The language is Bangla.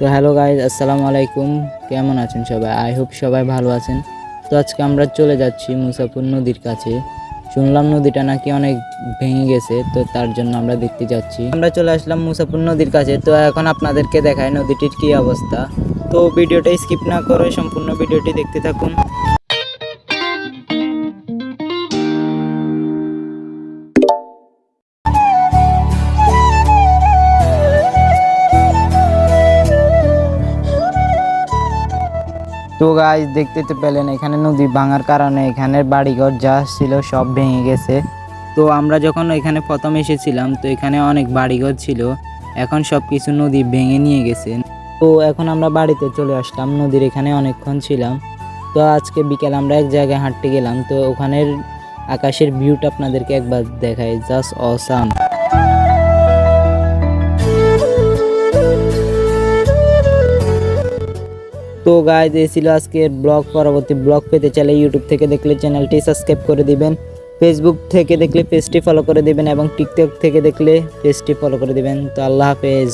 তো হ্যালো গাইজ আসসালামু আলাইকুম। কেমন আছেন সবাই? আই হোপ সবাই ভালো আছেন। তো আজকে আমরা চলে যাচ্ছি মুসাফুর নদীর কাছে। শুনলাম নদীটা নাকি অনেক ভেঙে গেছে, তো তার জন্য আমরা দেখতে যাচ্ছি। আমরা চলে আসলাম মুসাফুর নদীর কাছে। তো এখন আপনাদেরকে দেখায় নদীটির কি অবস্থা। তো ভিডিওটা স্কিপ না করে সম্পূর্ণ ভিডিওটি দেখতে থাকুন। তো গাছ দেখতে তো পেলেন, এখানে নদী ভাঙার কারণে এখানের বাড়িঘর যা ছিল সব ভেঙে গেছে। তো আমরা যখন এখানে প্রথম এসেছিলাম, তো এখানে অনেক বাড়িঘর ছিল। এখন সব কিছু নদী ভেঙে নিয়ে গেছে। তো এখন আমরা বাড়িতে চলে আসলাম, নদীর এখানে অনেকক্ষণ ছিলাম। তো আজকে বিকেল আমরা এক জায়গায় হাঁটতে গেলাম, তো ওখানের আকাশের ভিউটা আপনাদেরকে একবার দেখায় জাস্ট অসাম তো গাইজ এই ছিল আজকের ব্লগ পরবর্তী ব্লগ পেতে চাইলে ইউটিউব থেকে দেখলে চ্যানেলটি সাবস্ক্রাইব করে দিবেন। ফেসবুক থেকে দেখলে পেজটি ফলো করে দিবেন এবং টিকটক থেকে দেখলে পেজটি ফলো করে দিবেন। তো আল্লাহ হাফেজ।